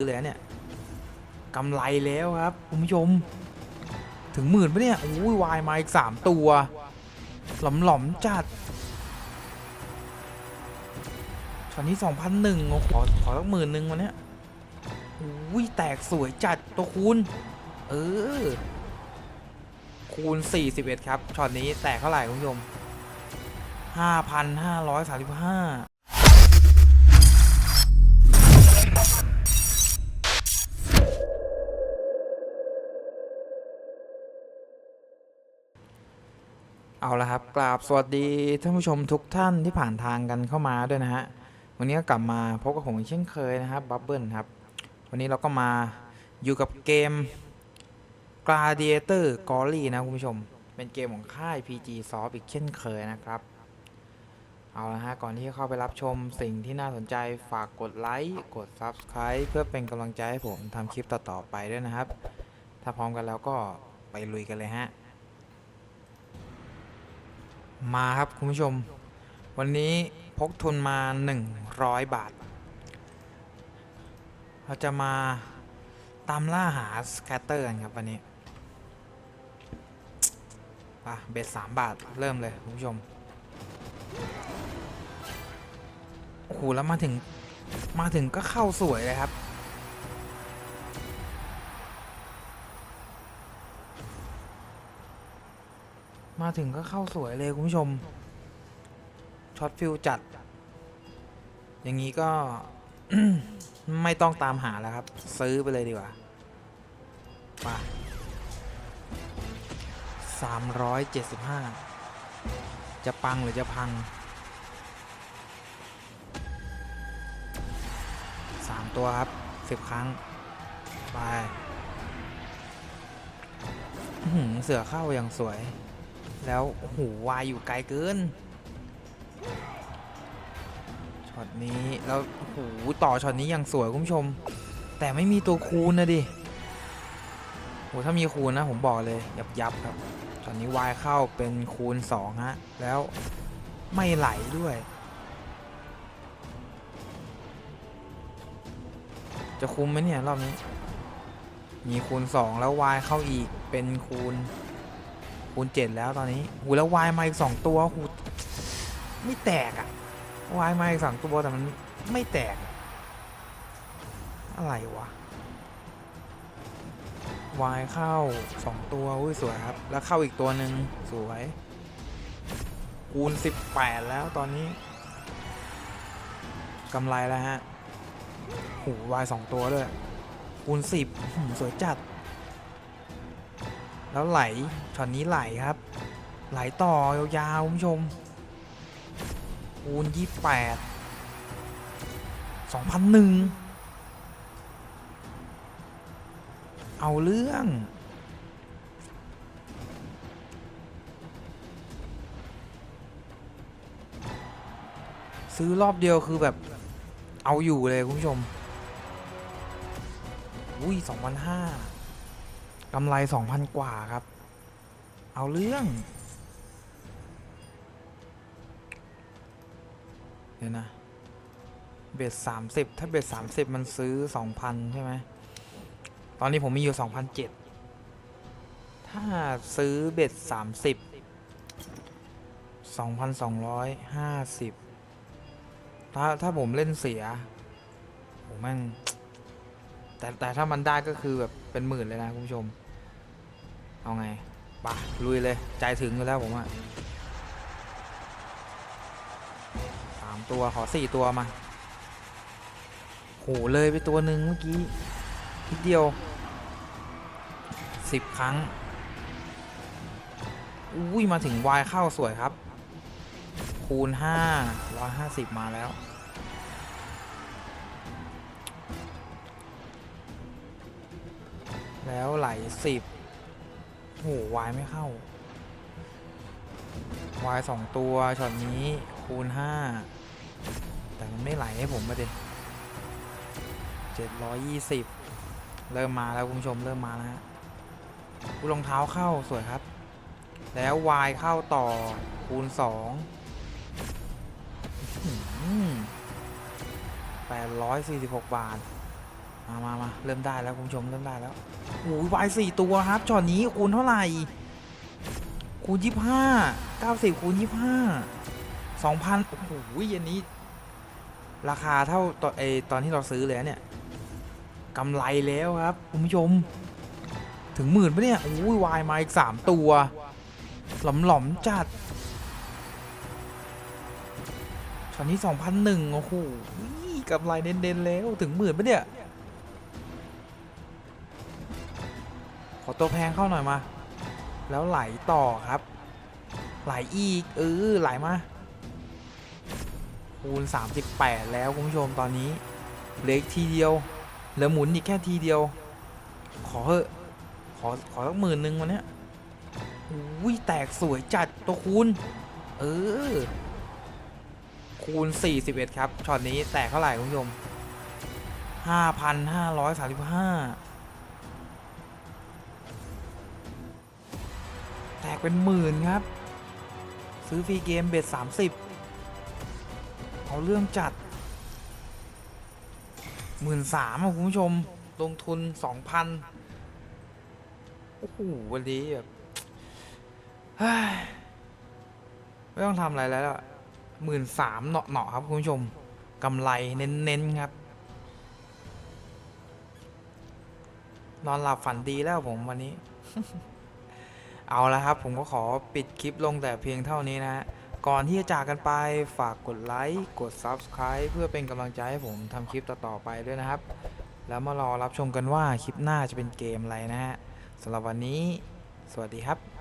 เลยเนี่ยกำไรแล้วครับคุณผู้ชม ถึงหมื่นปะเนี่ยโอ้ยวายมาอีกสามตัว หลอมหลอมๆจัดช็อตนี้สองพันหนึ่งขอขอสักหมื่นหนึ่งวันเนี้ยอุ้ยแตกสวยจัดตัวคูณเออ คูณ41ครับช็อตนี้แตกเท่าไหร่คุณผู้ชม5,535 เอาละครับกราบสวัสดีท่านผู้ชมทุกท่านที่ผ่านทางกันเข้ามาด้วยนะฮะวันนี้ก็กลับมาพบกับผมเช่นเคยนะครับบับเบิลครับ วันนี้เราก็มาอยู่กับเกม Gladiator g o r y นะคุณผู้ชม เป็นเกมของค่าย PG Soft อีกเช่นเคยนะครับ เอาละฮะก่อนที่จะเข้าไปรับชมสิ่งที่น่าสนใจฝากกดไลค์กด Subscribe เพื่อเป็นกำลังใจให้ผมทำคลิปต่อๆไปด้วยนะครับ ถ้าพร้อมกันแล้วก็ไปลุยกันเลยฮะ มาครับคุณผู้ชม วันนี้พกทุนมา 100 บาท เราจะมาตามล่าหาสแคตเตอร์กันครับวันนี้ป่ะเบ็ดสามบาทเริ่มเลยคุณผู้ชมโอ้โหแล้วมาถึงมาถึงก็เข้าสวยเลยครับ มาถึงก็เข้าสวยเลยคุณผู้ชม ช็อตฟิลจัด อย่างนี้ก็ ไม่ต้องตามหาแล้วครับ ซื้อไปเลยดีกว่าป่ะสามร้อยเจ็ดสิบห้าจะปังหรือจะพังสามตัวครับสิบครั้ง ไปเสือเข้าอย่างสวย แล้วโอ้โหวายอยู่ไกลเกินช็อตนี้แล้วโอ้โหต่อช็อตนี้ยังสวยคุณผู้ชม แต่ไม่มีตัวคูณนะดิโหถ้ามีคูณนะผมบอกเลยยับยับครับช็อตนี้วายเข้าเป็นคูณ2ฮะแล้วไม่ไหลด้วย จะคุ้มไหมเนี่ยรอบนี้ มีคูณ 2 แล้ววายเข้าอีกเป็นคูณ คูณ7แล้วตอนนี้หูแล้ววายมาอีก2ตัวหูไม่แตกอะวายมาอีกสองตัวแต่มันไม่แตก อะไรวะวายเข้า2ตัวอุ้ยสวยครับ แล้วเข้าอีกตัวหนึ่งสวย คูณ18แล้วตอนนี้กำไรแล้วฮะหูวายสองตัวด้วยคูณ10อื้อหือสวยจัด แล้วไหลช็อตนี้ไหลครับ ไหลต่อยาวๆคุณผู้ชมคูณยี่แปดสองพันหนึ่งเอาเรื่องซื้อรอบเดียวคือแบบเอาอยู่เลยคุณผู้ชม อุ้ยสองพันห้า กำไรสองพันกว่าครับ เอาเรื่อง เดี๋ยวนะ เบ็ดสามสิบถ้าเบ็ดสามสิบมันซื้อสองพันใช่ไหม ตอนนี้ผมมีอยู่สองพันเจ็ดถ้าซื้อเบ็ดสามสิบสองพันสองร้อยห้าสิบถ้า ถ้าผมเล่นเสียโหแม่ง แต่แต่ถ้ามันได้ก็คือแบบเป็นหมื่นเลยนะคุณผู้ชม เอาไงปะลุยเลย ใจถึงอยู่แล้วผมอะสามตัวขอสี่ตัวมาโหเลยไปตัวหนึ่งเมื่อกี้ทีเดียวสิบครั้ง อุ้ย มาถึงวายเข้าสวยครับ คูณห้าร้อยห้าสิบมาแล้ว แล้วไหลสิบโหวายไม่เข้าวายสองตัวช็อตนี้คูณห้าแต่มันไม่ไหลให้ผมมาดิเจ็ดร้อยยี่สิบเริ่มมาแล้วคุณผู้ชมเริ่มมาแล้วฮะกูรองเท้าเข้าสวยครับ แล้ววายเข้าต่อคูณสองแปดร้อยสี่สิบหกบาท มามามาเริ่มได้แล้วคุณผู้ชมเริ่มได้แล้วโอ้ยวายสี่ตัวครับช็อตนี้คูณเท่าไหร่ คูณยี่ห้าเก้าสิบคูณยี่ห้าสองพันโอ้โหอันนี้ ราคาเท่าตอนไอตอนที่เราซื้อเลยเนี่ยกำไรแล้วครับคุณผู้ชม ถึงหมื่นปะเนี่ยโอ้ยวายมาอีกสามตัวหลอมหลอมๆจัดช็อตนี้สองพันหนึ่งโอ้โหกำไรเน้นๆแล้ว ถึงหมื่นปะเนี่ย อตัวแพงเข้าหน่อยมา แล้วไหลต่อครับ ไหลอีกเออไหลมา คูณ 38 แล้วคุณผู้ชมตอนนี้เลืออีกทีเดียวเหลือหมุนอีกแค่ทีเดียว ขอเถอะขอขอสักหมื่นหนึ่งวันนี้อุ้ยแตกสวยจัดตัวคูณ เออ คูณ 41 ครับช็อตนี้แตกเท่าไหร่คุณผู้ชม 5,535 แตกเป็นหมื่นครับ ซื้อฟรีเกมเบ็ดสามสิบเอาเรื่องจัดหมื่นสามคุณผู้ชมลงทุนสองพันโอ้โหวันนี้แบบไม่ต้องทำอะไรแล้วหมื่นสามเหนาะๆครับคุณผู้ชมกำไรเน้นๆครับ นอนหลับฝันดีแล้วผมวันนี้ เอาละครับ ผมก็ขอปิดคลิปลงแต่เพียงเท่านี้นะฮะก่อนที่จะจากกันไปฝากกดไลค์กด Subscribe เพื่อเป็นกำลังใจให้ผมทำคลิปต่อๆไปด้วยนะครับ แล้วมารอรับชมกันว่าคลิปหน้าจะเป็นเกมอะไรนะฮะสำหรับวันนี้ สวัสดีครับ